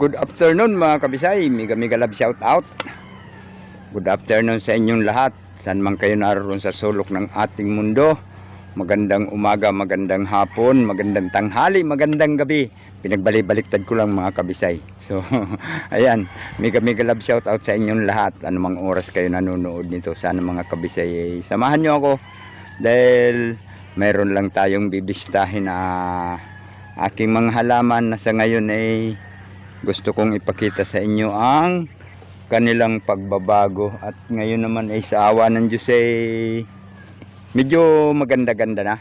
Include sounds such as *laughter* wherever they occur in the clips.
Good afternoon mga kabisay, mega love shout out. Good afternoon sa inyong lahat. San man kayo naroon sa sulok ng ating mundo. Magandang umaga, magandang hapon, magandang tanghali, magandang gabi. Pinagbalik-baliktad ko lang mga kabisay. So, *laughs* ayan, mega love shout out sa inyong lahat. Anumang oras kayo nanonood nito. Sana mga kabisay, eh, samahan nyo ako. Dahil meron lang tayong bibisitahin na aking mga halaman na sa ngayon ay gusto kong ipakita sa inyo ang kanilang pagbabago. At ngayon naman ay sa awa ng Diyos ay medyo maganda-ganda na.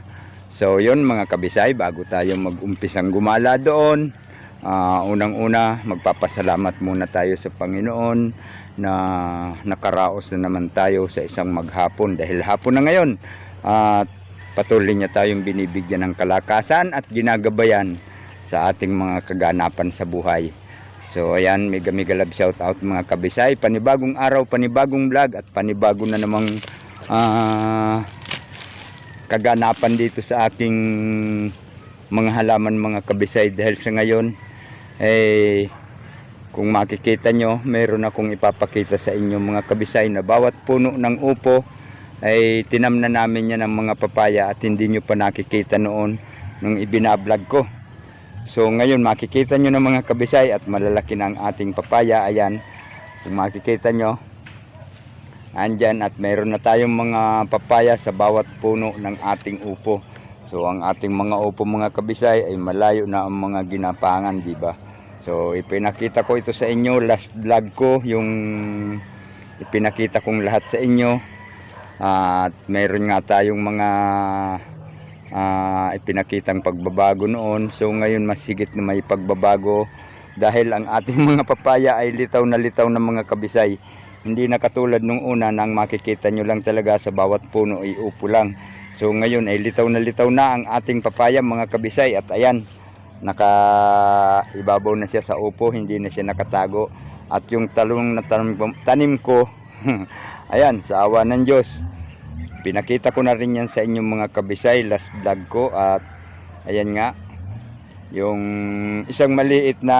So yon mga kabisay bago tayo mag-umpisang gumala doon ah, unang-una magpapasalamat muna tayo sa Panginoon na nakaraos na naman tayo sa isang maghapon. Dahil hapon na ngayon at patuloy niya tayong binibigyan ng kalakasan at ginagabayan sa ating mga kaganapan sa buhay. So ayan, mega mega love shout out mga kabisay. Panibagong araw, panibagong vlog at panibago na namang ah, kaganapan dito sa aking mga halaman mga kabisay dahil sa ngayon eh kung makikita nyo, meron akong ipapakita sa inyo mga kabisay na bawat puno ng upo ay tinam na namin yan ng mga papaya at hindi nyo pa nakikita noon nung ibinablog ko. So ngayon makikita nyo ng mga kabisay at malalaki na ang ating papaya. Ayan, kung makikita nyo, andyan at mayroon na tayong mga papaya sa bawat puno ng ating upo. So ang ating mga upo mga kabisay ay malayo na ang mga ginapangan, di ba? So ipinakita ko ito sa inyo, last vlog ko, yung ipinakita kong lahat sa inyo. At mayroon nga tayong mga ah, ipinakitang pagbabago noon. So ngayon mas higit na may pagbabago dahil ang ating *laughs* mga papaya ay litaw na litaw ng mga kabisay. Hindi na katulad nung una nang makikita nyo lang talaga sa bawat puno ay upo lang. So ngayon ay litaw na litaw na ang ating papaya mga kabisay at ayan naka ibabaw na siya sa upo, hindi na siya nakatago. At yung talong na tanim, tanim ko, *laughs* ayan, sa awa ng Diyos, pinakita ko na rin yan sa inyong mga kabisay, last vlog ko at ayan nga, yung isang maliit na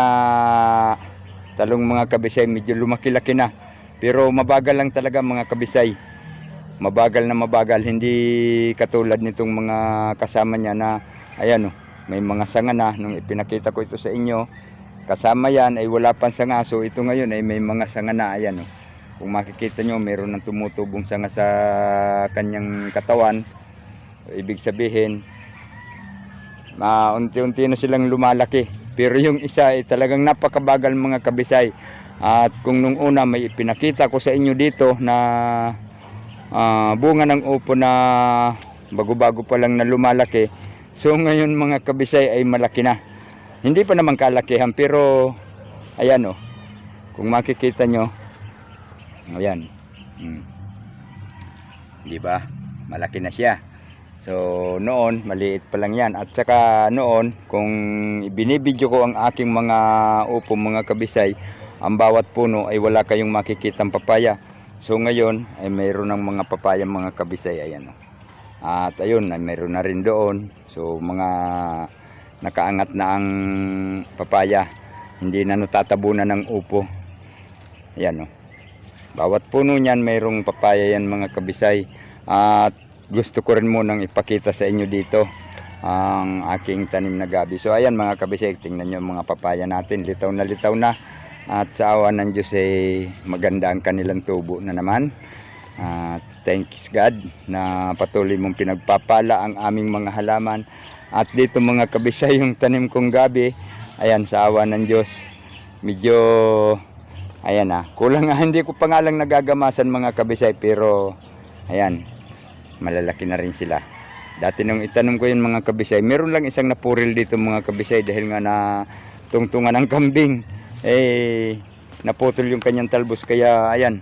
talong mga kabisay, medyo lumaki-laki na. Pero mabagal lang talaga mga kabisay. Mabagal na mabagal, hindi katulad nitong mga kasama niya na, ayan oh, may mga sanga na nung ipinakita ko ito sa inyo kasama yan ay wala pang sanga so ito ngayon ay may mga sanga na ayan oh. Kung makikita nyo meron ng tumutubong sanga sa kanyang katawan ibig sabihin ma unti-unti na silang lumalaki pero yung isa ay talagang napakabagal mga kabisay at kung nung una may ipinakita ko sa inyo dito na ah, bunga ng upo na bago-bago pa lang na lumalaki So ngayon mga kabisay ay malaki na. Hindi pa naman kalakihan pero ayan oh. Kung makikita nyo. Ayan. Hmm. Di ba? Malaki na siya. So noon maliit pa lang yan. At saka noon kung ibinibidyo ko ang aking mga upo mga kabisay, ang bawat puno ay wala kayong makikitang papaya. So ngayon ay mayroon ng mga papaya mga kabisay. Ayan oh. At ayun, ay mayroon na rin doon. So mga nakaangat na ang papaya. Hindi na natatabunan ng upo. Ayan o. Bawat puno niyan mayroong papaya yan mga kabisay. At gusto ko rin munang ipakita sa inyo dito ang aking tanim na gabi. So ayan mga kabisay, tingnan nyo mga papaya natin. Litaw na litaw na. At sa awa ng Diyos ay maganda ang kanilang tubo na naman. At thanks God na patuloy mong pinagpapala ang aming mga halaman. At dito mga kabisay yung tanim kong gabi, ayan sa awa ng Diyos, medyo, ayan ah, kulang nga, *laughs* hindi ko pa nga lang nagagamasan mga kabisay, pero, ayan, malalaki na rin sila. Dati nung itanong ko yun mga kabisay, meron lang isang napuril dito mga kabisay dahil nga na tungtungan ng kambing, eh, naputol yung kanyang talbos, kaya, ayan,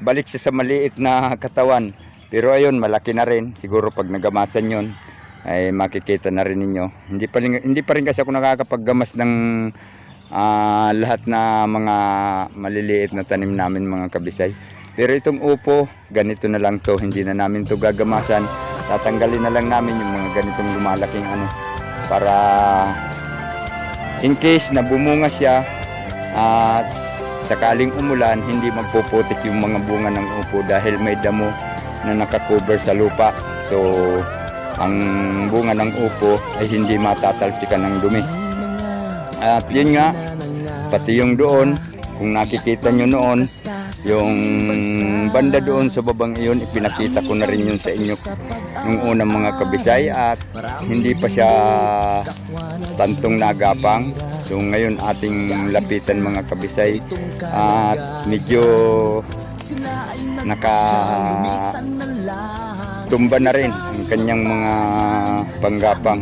balik siya sa maliit na katawan. Pero ayun, malaki na rin. Siguro pag nagamasan yon ay makikita na rin ninyo. Hindi pa rin, hindi pa rin kasi ako nakakapaggamas ng ah, lahat na mga maliliit na tanim namin mga kabisay. Pero itong upo, ganito na lang to. Hindi na namin to gagamasan. Tatanggalin na lang namin yung mga ganitong lumalaking ano. Para in case na bumunga siya, At sakaling umulan, hindi magpuputik yung mga bunga ng upo dahil may damo na nakakover sa lupa. So, ang bunga ng upo ay hindi matatalsikan ng dumi. At yun nga, pati yung doon, kung nakikita nyo noon, yung banda doon sa babang iyon, ipinakita ko na rin yun sa inyo nung unang mga kabisay at hindi pa siya tantong nagapang. So ngayon ating lapitan mga kabisay at medyo naka tumba na rin ang kanyang mga panggapang.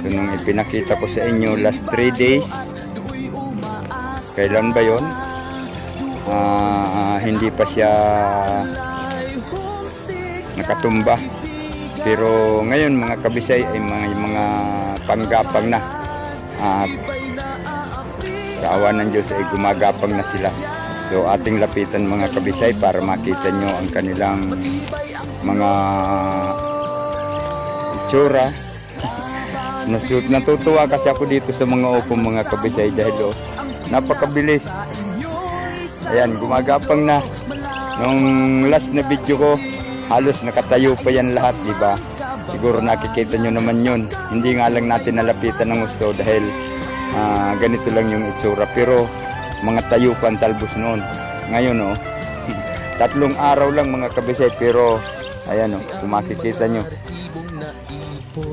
So, nung ipinakita ko sa inyo last 3 days, kailan ba yon? Ah, hindi pa siya nakatumba. Pero ngayon mga kabisay ay mga, mga panggapang na. At sa awa ng Diyos ay gumagapang na sila. So ating lapitan mga kabisay para makita nyo ang kanilang mga itsura. *laughs* Nasut, natutuwa kasi ako dito sa mga upo mga kabisay dahil oh, napakabilis. Ayan, gumagapang na. Nung last na video ko, halos nakatayo pa yan lahat, di ba? Siguro nakikita nyo naman yun. Hindi nga lang natin nalapitan ng gusto dahil ah, ganito lang yung itsura. Pero mga tayo pa ang talbos noon. Ngayon, oh, *laughs* tatlong araw lang mga kabisay, pero ayan, oh, kung makikita nyo.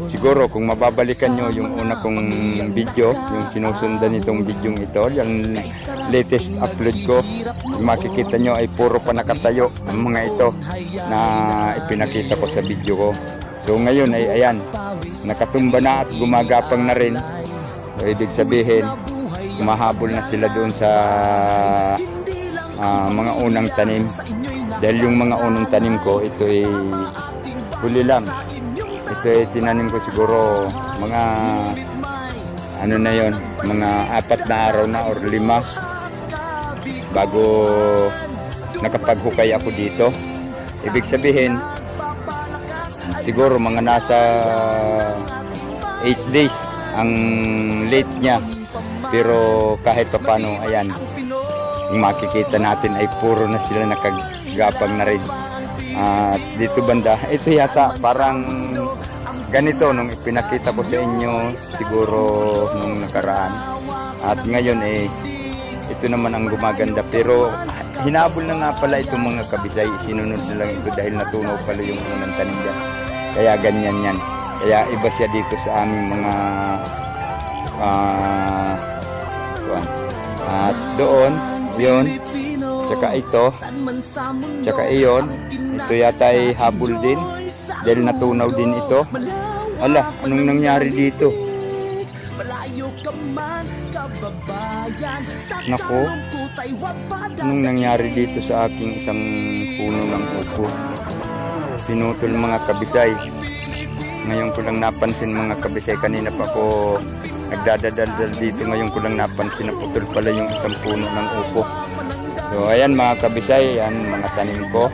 Siguro kung mababalikan nyo yung una kong video, yung sinusundan itong video ito, yung latest upload ko, makikita nyo ay puro pa nakatayo ang mga ito na ipinakita ko sa video ko. So ngayon ay ayan, nakatumba na at gumagapang na rin. So ibig sabihin, kumahabol na sila doon sa ah, mga unang tanim. Dahil yung mga unang tanim ko, ito ay huli lang. Ito ay tinanim ko siguro mga ano na yon mga apat na araw na or lima bago nakapaghukay ako dito. Ibig sabihin, siguro mga nasa 8 days ang late niya. Pero kahit pa paano, ayan, yung makikita natin ay puro na sila nakagapang na rin. At dito banda, ito yata parang ganito nung ipinakita ko sa inyo siguro nung nakaraan. At ngayon eh, ito naman ang gumaganda. Pero hinabol na nga pala itong mga kabisay. Sinunod na lang ito dahil natunaw pala yung unang tanim dyan. Kaya ganyan yan. Kaya iba siya dito sa aming mga ah kuwan. at doon, yun, tsaka ito, tsaka iyon, ito yata ay habol din dahil natunaw din ito. Ala, anong nangyari dito? Nako, anong nangyari dito sa aking isang puno ng upo? Pinutol mga kabisay. Ngayon ko lang napansin mga kabisay. Kanina pa ako nagdadadaldal dito. Ngayon ko lang napansin na putol pala yung isang puno ng upo. So ayan mga kabisay, yan mga tanim ko.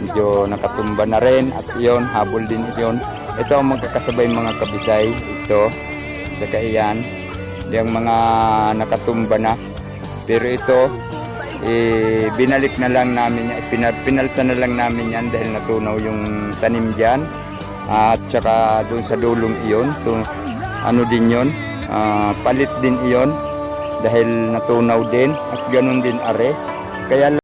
Medyo nakatumba na rin at iyon, habol din iyon. Ito ang magkakasabay mga kabisay. Ito, saka iyan. Yung mga nakatumba na. Pero ito, eh, binalik na lang namin, yan. Pina- pinalta na lang namin yan dahil natunaw yung tanim dyan. At saka doon sa dulong iyon, so, ano din yon palit din iyon dahil natunaw din at ganun din are. Kaya